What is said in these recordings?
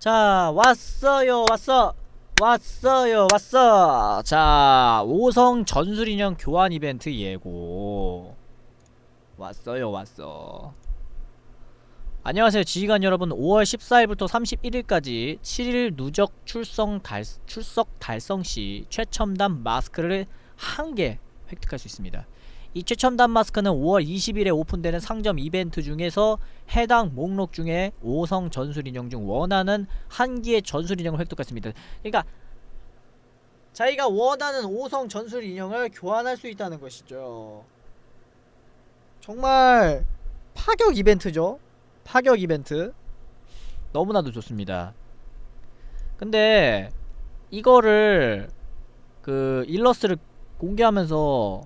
자 왔어요 왔어. 왔어요 왔어. 자 5성 전술인형 교환 이벤트 예고. 왔어요 왔어. 안녕하세요 지휘관 여러분. 5월 14일부터 31일까지 7일 누적 출성 달, 출석 달성 시 최첨단 마스크를 한 개 획득할 수 있습니다 이 최첨단 마스크는 5월 20일에 오픈되는 상점 이벤트 중에서 해당 목록 중에 5성 전술 인형 중 원하는 한 개의 전술 인형을 획득했습니다. 그러니까 자기가 원하는 5성 전술 인형을 교환할 수 있다는 것이죠. 정말 파격 이벤트죠. 파격 이벤트. 너무나도 좋습니다. 근데 이거를 그 일러스트를 공개하면서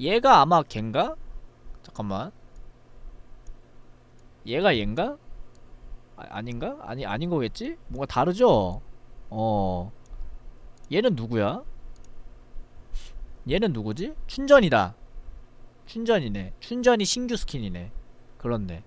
얘가 아마 걘가? 잠깐만. 얘가 얘인가? 아, 아닌가? 아니 아닌 거겠지? 뭔가 다르죠? 어. 얘는 누구야? 얘는 누구지? 춘전이다. 춘전이네. 춘전이 신규 스킨이네. 그렇네.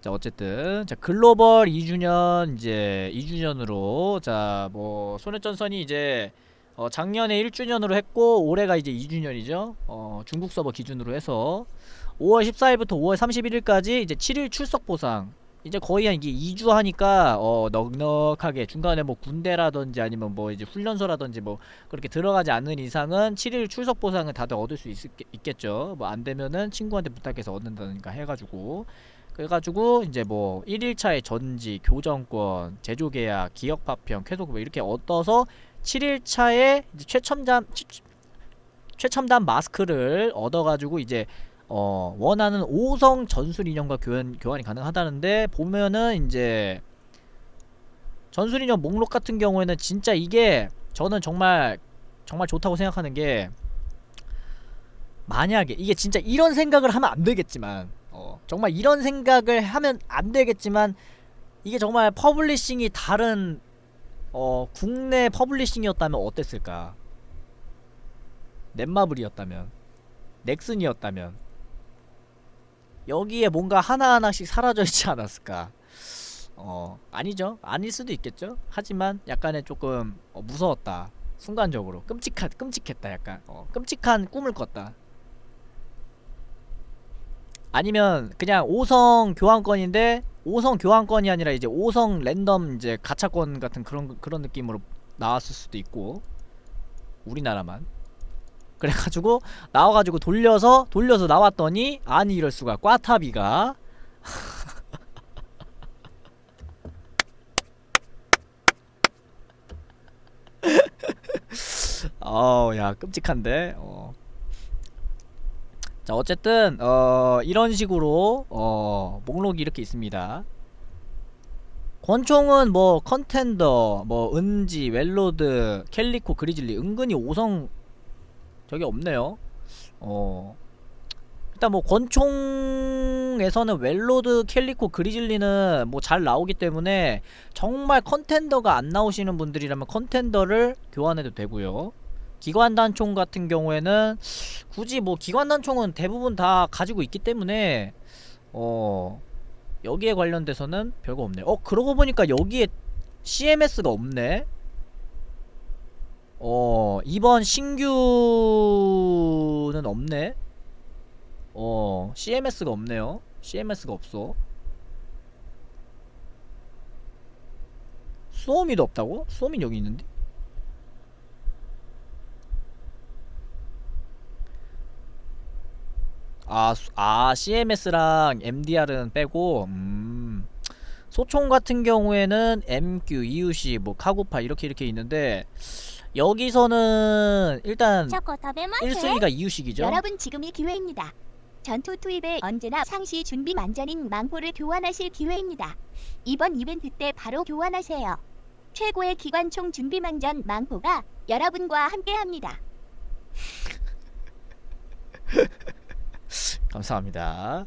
자 어쨌든 자 글로벌 2주년 이제 2주년으로 자 뭐 소녀전선이 이제 어, 작년에 1주년으로 했고 올해가 이제 2주년이죠. 어, 중국 서버 기준으로 해서 5월 14일부터 5월 31일까지 이제 7일 출석 보상. 이제 거의 한 이게 2주 하니까 어 넉넉하게 중간에 뭐 군대라든지 아니면 뭐 이제 훈련소라든지 뭐 그렇게 들어가지 않는 이상은 7일 출석 보상을 다들 얻을 수 있, 있겠죠. 뭐 안 되면은 친구한테 부탁해서 얻는다든가 해가지고 그래가지고 이제 뭐 1일차의 전지, 교정권, 제조 계약, 기업 파편, 쾌속 뭐 이렇게 얻어서 7일차에 최첨단 최, 최첨단 마스크를 얻어가지고 이제 어 원하는 5성 전술 인형과 교환 교환이 가능하다는데 보면은 이제 전술 인형 목록 같은 경우에는 진짜 이게 저는 정말 정말 좋다고 생각하는 게 만약에 이게 진짜 이런 생각을 하면 안 되겠지만 어 정말 이런 생각을 하면 안 되겠지만 이게 정말 퍼블리싱이 다른 어 국내 퍼블리싱이었다면 어땠을까? 넷마블이었다면 넥슨이었다면 여기에 뭔가 하나하나씩 사라져 있지 않았을까? 어 아니죠. 아닐 수도 있겠죠. 하지만 약간의 조금 어, 무서웠다. 순간적으로. 끔찍한 끔찍했다 약간. 어, 끔찍한 꿈을 꿨다. 아니면 그냥 5성 교환권인데 5성 교환권이 아니라 이제 5성 랜덤 이제 가차권 같은 그런 그런 느낌으로 나왔을 수도 있고 우리나라만. 그래가지고 나와가지고 돌려서 돌려서 나왔더니 아니 이럴 수가. 꽈타비가. 어야 끔찍한데? 어. 자 어쨌든 어 이런 식으로 어 목록이 이렇게 있습니다. 권총은 뭐 컨텐더 뭐 은지 웰로드 캘리코 그리즐리 은근히 5성 저게 없네요. 어 일단 뭐 권총에서는 웰로드 캘리코 그리즐리는 뭐 잘 나오기 때문에 정말 컨텐더가 안 나오시는 분들이라면 컨텐더를 교환해도 되고요 기관단총 같은 경우에는 굳이 뭐 기관단총은 대부분 다 가지고 있기 때문에 어 여기에 관련돼서는 별거 없네. 어 그러고 보니까 여기에 CMS가 없네. 어 이번 신규는 없네. 어 CMS가 없네요. CMS가 없어. 수호미도 없다고? 수호미 여기 있는데? 아, 아 CMS랑 MDR은 빼고 음. 소총 같은 경우에는 MQ, EUC, 뭐 카구파 이렇게 이렇게 있는데 여기서는 일단 1순위가 EUC이죠. 여러분 지금이 기회입니다. 전투 투입에 언제나 상시 준비 만전인 망포를 교환하실 기회입니다. 이번 이벤트 때 바로 교환하세요. 최고의 기관총 준비 만전 망포가 여러분과 함께합니다. 감사합니다.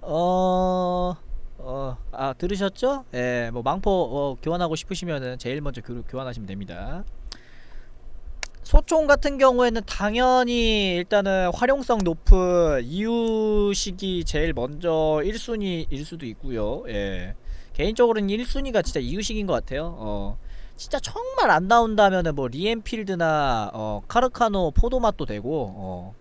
어, 어, 아 들으셨죠? 예, 뭐 망포 어, 교환하고 싶으시면은 제일 먼저 교, 교환하시면 됩니다. 소총 같은 경우에는 당연히 일단은 활용성 높은 이유식이 제일 먼저 1순위일 수도 있고요. 예. 개인적으로는 1순위가 진짜 이유식인 것 같아요. 어. 진짜 정말 안 나온다면은 뭐 리엔필드나 어 카르카노 포도맛도 되고 어.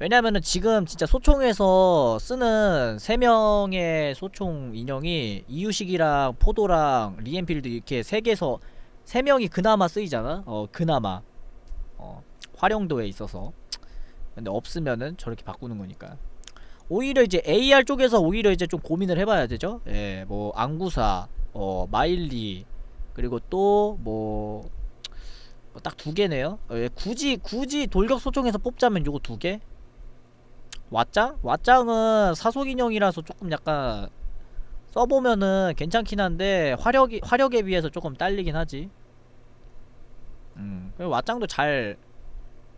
왜냐면은 지금 진짜 소총에서 쓰는 세 명의 소총 인형이 이유식이랑 포도랑 리엔필드 이렇게 세 개서 세 명이 그나마 쓰이잖아. 어 그나마 어 활용도에 있어서 근데 없으면은 저렇게 바꾸는 거니까. 오히려 이제 AR 쪽에서 오히려 이제 좀 고민을 해봐야 되죠. 예, 뭐 안구사, 어 마일리 그리고 또뭐 딱두 개네요. 어, 예, 굳이 굳이 돌격 소총에서 뽑자면 요거 두 개. 왓짱? 왓짱은 사속 인형이라서 조금 약간 써보면은 괜찮긴 한데 화력이 화력에 비해서 조금 딸리긴 하지. 음, 그리고 왓짱도 잘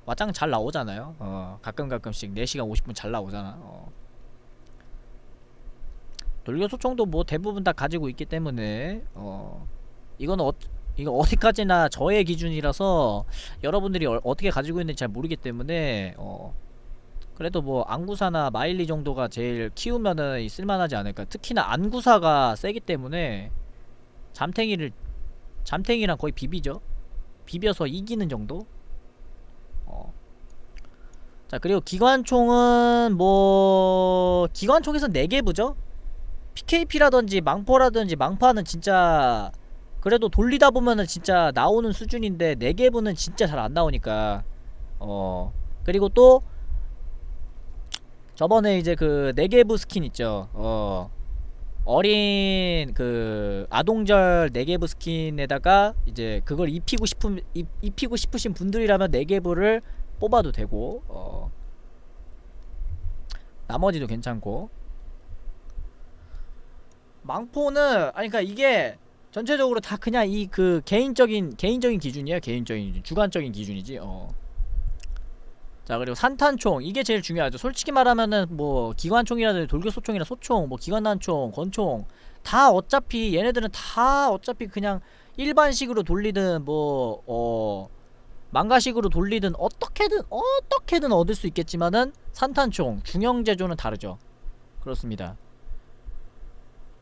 왓짱 잘 나오잖아요. 어, 가끔 가끔씩 4시간 50분 잘 나오잖아. 어. 돌격 소총도 뭐 대부분 다 가지고 있기 때문에 어 이거는 어, 이거 어디까지나 저의 기준이라서 여러분들이 어, 어떻게 가지고 있는지 잘 모르기 때문에 어 그래도 뭐 안구사나 마일리 정도가 제일 키우면은 쓸만하지 않을까. 특히나 안구사가 세기 때문에 잠탱이를 잠탱이랑 거의 비비죠. 비벼서 이기는 정도. 어. 자 그리고 기관총은 뭐 기관총에서 4개 부죠. PKP라든지 망포라든지 망파는 진짜 그래도 돌리다 보면은 진짜 나오는 수준인데 4개부는 진짜 잘 안 나오니까 어 그리고 또 저번에 이제 그 네개부 스킨 있죠. 어 어린 그 아동절 네개부 스킨에다가 이제 그걸 입히고 싶은 입, 입히고 싶으신 분들이라면 네개부를 뽑아도 되고 어 나머지도 괜찮고 망포는 아니 그러니까 이게 전체적으로 다 그냥 이 그 개인적인 개인적인 기준이에요. 개인적인 기준, 주관적인 기준이지. 어. 자 그리고 산탄총. 이게 제일 중요하죠. 솔직히 말하면은 뭐 기관총이라든지 돌격소총이나 소총 뭐 기관단총 권총 다 어차피 얘네들은 다 어차피 그냥 일반식으로 돌리든 뭐 어 망가식으로 돌리든 어떻게든 어떻게든 얻을 수 있겠지만은 산탄총 중형 제조는 다르죠. 그렇습니다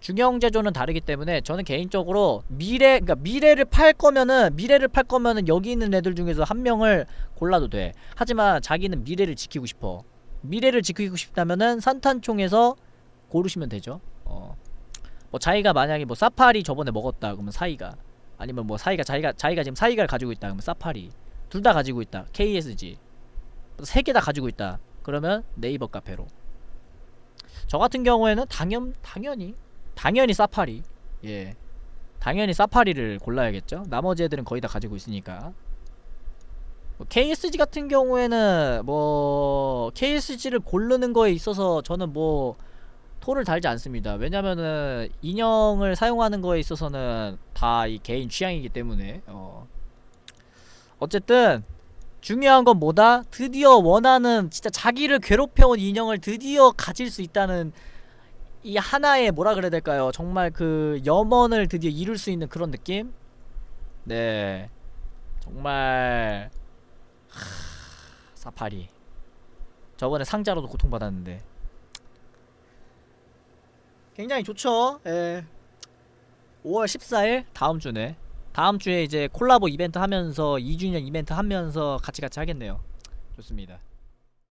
중형 제조는 다르기 때문에 저는 개인적으로 미래 그러니까 미래를 팔 거면은 미래를 팔 거면은 여기 있는 애들 중에서 한 명을 골라도 돼. 하지만 자기는 미래를 지키고 싶어. 미래를 지키고 싶다면은 산탄총에서 고르시면 되죠. 어. 뭐 자기가 만약에 뭐 사파리 저번에 먹었다 그러면 사이가 아니면 뭐 사이가 자기가 자기가 지금 사이가를 가지고 있다 그러면 사파리 둘 다 가지고 있다 KSG 세 개 다 가지고 있다 그러면 네이버 카페로 저 같은 경우에는 당연 당연히 당연히 사파리. 예. 당연히 사파리를 골라야겠죠. 나머지 애들은 거의 다 가지고 있으니까. 뭐 KSG 같은 경우에는 뭐 KSG를 고르는 거에 있어서 저는 뭐 토를 달지 않습니다. 왜냐면은 인형을 사용하는 거에 있어서는 다 이 개인 취향이기 때문에 어. 어쨌든 중요한 건 뭐다? 드디어 원하는 진짜 자기를 괴롭혀온 인형을 드디어 가질 수 있다는 이 하나의 뭐라 그래야 될까요? 정말 그 염원을 드디어 이룰 수 있는 그런 느낌? 네. 정말 하... 사파리. 저번에 상자로도 고통받았는데. 굉장히 좋죠. 예. 5월 14일 다음 주네. 다음 주에 이제 콜라보 이벤트 하면서 2주년 이벤트 하면서 같이 같이 하겠네요. 좋습니다.